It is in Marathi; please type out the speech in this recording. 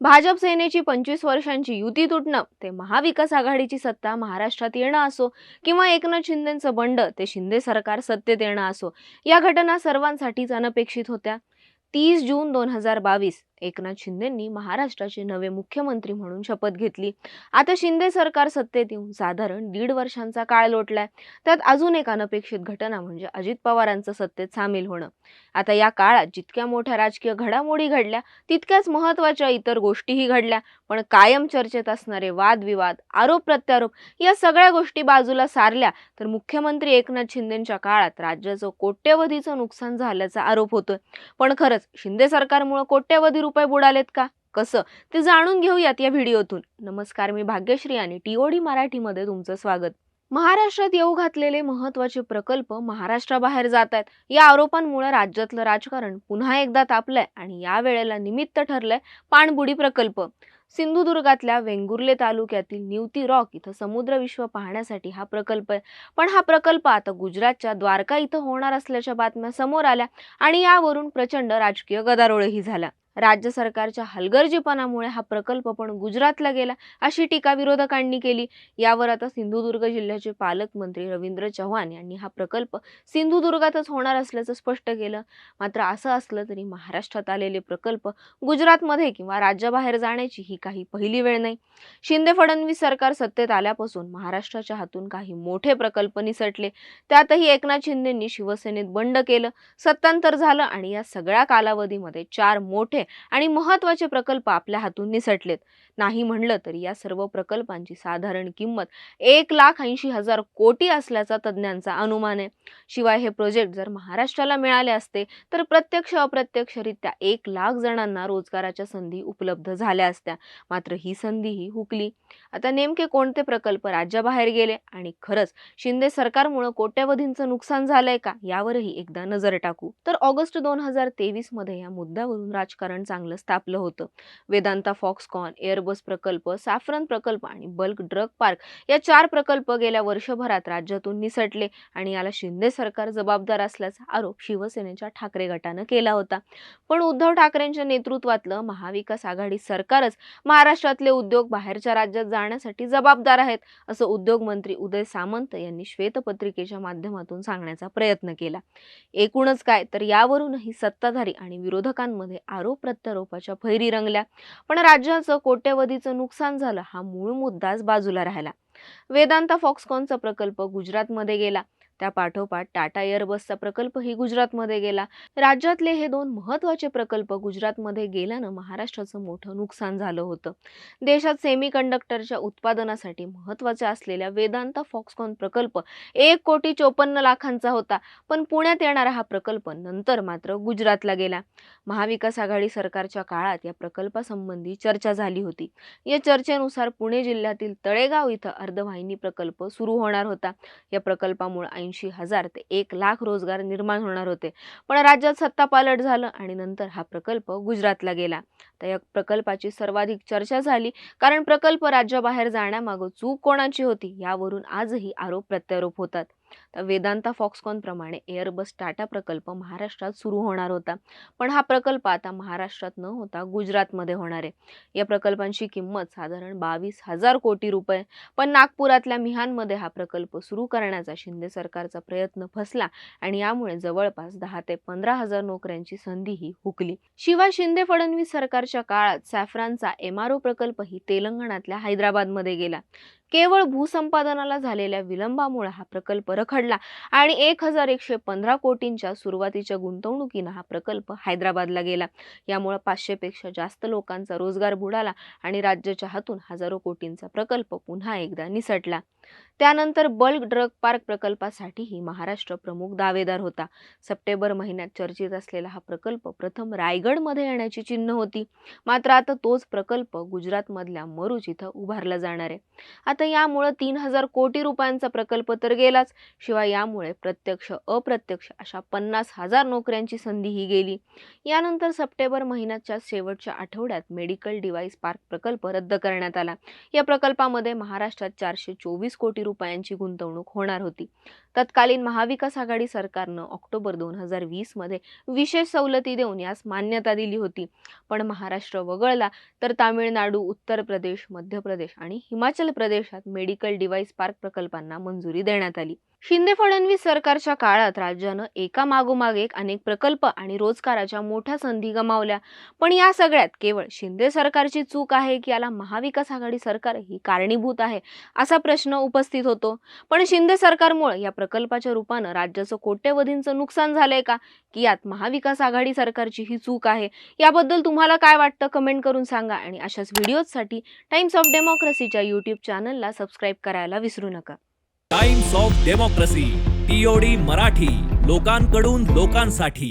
भाजप सेनेची पंचवीस वर्षांची युती तुटणं ते महाविकास आघाडीची सत्ता महाराष्ट्रात येणं असो किंवा एकनाथ शिंदेचं बंड ते शिंदे सरकार सत्तेत येणं असो या घटना सर्वांसाठीच अनपेक्षित होत्या. तीस जून दोन हजार बावीस एकनाथ शिंदेंनी महाराष्ट्राचे नवे मुख्यमंत्री म्हणून शपथ घेतली. आता शिंदे सरकार सत्तेत येऊन साधारण दीड वर्षांचा काळ लोटलाय. त्यात अजून एक अनपेक्षित घटना म्हणजे अजित पवारांचं सत्तेत सामील होणं. आता या काळात जितक्या मोठ्या राजकीय घडामोडी घडल्या तितक्याच महत्त्वाच्या इतर गोष्टीही घडल्या. पण कायम चर्चेत असणारे वादविवाद आरोप प्रत्यारोप या सगळ्या गोष्टी बाजूला सारल्या तर मुख्यमंत्री एकनाथ शिंदेच्या काळात राज्याचं कोट्यवधीचं नुकसान झाल्याचा आरोप होतोय. पण खरंच शिंदे सरकारमुळे कोट्यवधी रुपये बुडालेत का? कसं? ते जाणून घेऊयात या व्हिडिओतून. नमस्कार मी भाग्यश्री आणि टीओडी मराठीमध्ये तुमचं स्वागत. महाराष्ट्रात येऊ घातलेले महत्त्वाचे प्रकल्प महाराष्ट्राबाहेर जात आहेत या आरोपांमुळे राज्यातलं राजकारण पुन्हा एकदा तापलंय आणि या वेळेला निमित्त ठरलंय पाणबुडी प्रकल्प. सिंधुदुर्गातल्या वेंगुर्ले तालुक्यातील निवती रॉक इथं समुद्र विश्व पाहण्यासाठी हा प्रकल्प आहे. पण हा प्रकल्प आता गुजरातच्या द्वारका इथं होणार असल्याच्या बातम्या समोर आल्या आणि यावरून प्रचंड राजकीय गदारोळही झाला. राज्य सरकारच्या हलगर्जीपणामुळे हा प्रकल्प पण गुजरातला गेला. अशी टीका विरोधकांनी केली. यावर आता सिंधुदुर्ग जिल्ह्याचे पालकमंत्री रवींद्र चव्हाण यांनी हा प्रकल्प सिंधुदुर्गातच होणार असल्याचं स्पष्ट केलं. मात्र असं असलं तरी महाराष्ट्रात आलेले प्रकल्प गुजरातमध्ये किंवा राज्याबाहेर जाण्याची ही काही पहिली वेळ नाही. शिंदे फडणवीस सरकार सत्तेत आल्यापासून महाराष्ट्राच्या हातून काही मोठे प्रकल्प निसटले. त्यातही एकनाथ शिंदेंनी शिवसेनेत बंड केलं. सत्तांतर झालं आणि या सगळ्या कालावधीमध्ये चार मोठे आणि महत्त्वाचे प्रकल्प आपल्या हातून निसटलेत. नाही म्हणलं तरी या सर्व प्रकल्पांची साधारण किंमत एक लाख ऐंशी हजार कोटी असल्याचा तज्ज्ञांचा अनुमान आहे. शिवाय हे प्रोजेक्ट जर महाराष्ट्राला मिळाले असते तर प्रत्यक्ष अप्रत्यक्षरित्या एक लाख जणांना रोजगाराच्या संधी उपलब्ध झाल्या असत्या. मात्र ही संधी ही हुकली. आता नेमके कोणते प्रकल्प राज्याबाहेर गेले? आणि खरंच शिंदे सरकारमुळे कोट्यवधींचं नुकसान झालंय का? यावरही एकदा नजर टाकू. तर ऑगस्ट दोन हजार तेवीसमध्ये या मुद्द्यावरून राजकारण चांगलं स्थापलं होतं. वेदांता फॉक्सकॉन एअरबस प्रकल्प सॅफ्रन प्रकल्प आणि बल्क ड्रग पार्क या चार प्रकल्प गेल्या वर्षभरात राज्यातून निसटले आणि याला शिंदे सरकार जबाबदार असल्याचा आरोप शिवसेनेच्या ठाकरे गटानं केला होता. पण उद्धव ठाकरेंच्या नेतृत्वातलं महाविकास आघाडी सरकारच महाराष्ट्रातले उद्योग बाहेरच्या राज्यात जाण्यासाठी जबाबदार आहेत असं उद्योग मंत्री उदय सामंत यांनी श्वेतपत्रिकेच्या माध्यमातून सांगण्याचा प्रयत्न केला. एकूणच काय तर यावरूनही सत्ताधारी आणि विरोधकांमध्ये आरोप प्रत्यारोपाच्या फैरी रंगल्या. पण राज्याचं कोट्यवधीचं नुकसान झालं हा मूळ मुद्दाच बाजूला राहिला. वेदांता फॉक्सकॉनचा प्रकल्प गुजरातमध्ये गेला. त्या पाठोपाठ टाटा एअरबसचा प्रकल्पही गुजरातमध्ये गेला. राज्यातले हे दोन महत्त्वाचे प्रकल्प गुजरातमध्ये गेल्यानं महाराष्ट्राचं मोठं नुकसान झालं होतं. देशात सेमी कंडक्टरच्या उत्पादनासाठी महत्त्वाचा असलेल्या वेदांता फॉक्सकॉन प्रकल्प एक कोटी चोपन्न लाखांचा होता पण पुण्यात येणारा हा प्रकल्प नंतर मात्र गुजरातला गेला. महाविकास आघाडी सरकारच्या काळात या प्रकल्पासंबंधी चर्चा झाली होती. या चर्चेनुसार पुणे जिल्ह्यातील तळेगाव इथं अर्धवाहिनी प्रकल्प सुरू होणार होता. या प्रकल्पामुळे ऐंशी हजार ते एक लाख रोजगार निर्माण होणार होते. पण राज्यात सत्तापालट झालं आणि नंतर हा प्रकल्प गुजरातला गेला. तर या प्रकल्पाची सर्वाधिक चर्चा झाली कारण प्रकल्प राज्याबाहेर जाण्यामागं चूक कोणाची होती यावरून आजही आरोप प्रत्यारोप होतात. तर वेदांता फॉक्सकॉनप्रमाणे एअरबस टाटा प्रकल्प महाराष्ट्रात सुरू होणार होता. पण हा प्रकल्प आता महाराष्ट्रात न होता गुजरातमध्ये होणार आहे. या प्रकल्पांची किंमत साधारण बावीस हजार कोटी रुपये. पण नागपुरातल्या मिहानमध्ये हा प्रकल्प सुरू करण्याचा शिंदे सरकारचा प्रयत्न फसला आणि यामुळे जवळपास दहा ते पंधरा हजार नोकऱ्यांची संधीही हुकली. शिवाय शिंदे फडणवीस सरकारच्या काळात सॅफ्रानचा एमआरओ प्रकल्पही तेलंगणातल्या हैदराबादमध्ये गेला. केवळ भूसंपादनाला झालेल्या विलंबामुळे हा प्रकल्प रखडला. आणि एक हजार एकशे पंधरा कोटींच्या सुरुवातीच्या गुंतवणुकीनं हा प्रकल्प हैदराबादला गेला. यामुळे पाचशेपेक्षा जास्त लोकांचा रोजगार बुडाला आणि राज्याच्या हातून हजारो कोटींचा प्रकल्प पुन्हा एकदा निसटला. त्यानंतर बल्क ड्रग पार्क प्रकल्पासाठीही महाराष्ट्र प्रमुख दावेदार होता. सप्टेंबर महिन्यात चर्चेत असलेला हा प्रकल्प प्रथम रायगडमध्ये येण्याची चिन्ह होती. मात्र आता तोच प्रकल्प गुजरातमधल्या मरुज इथं उभारला जाणार आहे. आता यामुळं तीन हजार कोटी रुपयांचा प्रकल्प तर गेलाच. शिवाय शिवाय यामुळे प्रत्यक्ष अप्रत्यक्ष अशा पन्नास हजार नोकऱ्यांची संधीही गेली. यानंतर सप्टेंबर महिन्याच्या शेवटच्या आठवड्यात मेडिकल डिव्हाइस पार्क प्रकल्प रद्द करण्यात आला. या प्रकल्पामध्ये महाराष्ट्रात चारशे चोवीस कोटी रुपयांची गुंतवणूक होणार होती. तत्कालीन महाविकास आघाडी सरकारनं ऑक्टोबर दोन हजार वीसमध्ये विशेष सवलती देऊन यास मान्यता दिली होती. पण महाराष्ट्र वगळला तर तामिळनाडू उत्तर प्रदेश मध्य प्रदेश आणि हिमाचल प्रदेशात मेडिकल डिव्हाइस पार्क प्रकल्पांना मंजुरी देण्यात आली. शिंदे फडणवीस सरकारच्या काळात राज्यानं एका मागोमाग एक अनेक प्रकल्प आणि रोजगाराच्या मोठ्या संधी गमावल्या. पण या सगळ्यात केवळ शिंदे सरकारची चूक आहे की याला महाविकास आघाडी सरकार ही कारणीभूत आहे असा प्रश्न उपस्थित होतो. पण शिंदे सरकारमुळे या प्रकल्पाच्या रूपानं राज्याचं कोट्यवधींचं नुकसान झालंय का? की यात महाविकास आघाडी सरकारची ही चूक आहे? याबद्दल तुम्हाला काय वाटतं? कमेंट करून सांगा आणि अशाच व्हिडिओजसाठी टाइम्स ऑफ डेमोक्रेसीच्या यूट्यूब चॅनलला सबस्क्राईब करायला विसरू नका. Times of Democracy TOD Marathi लोकांकडून लोकांसाठी.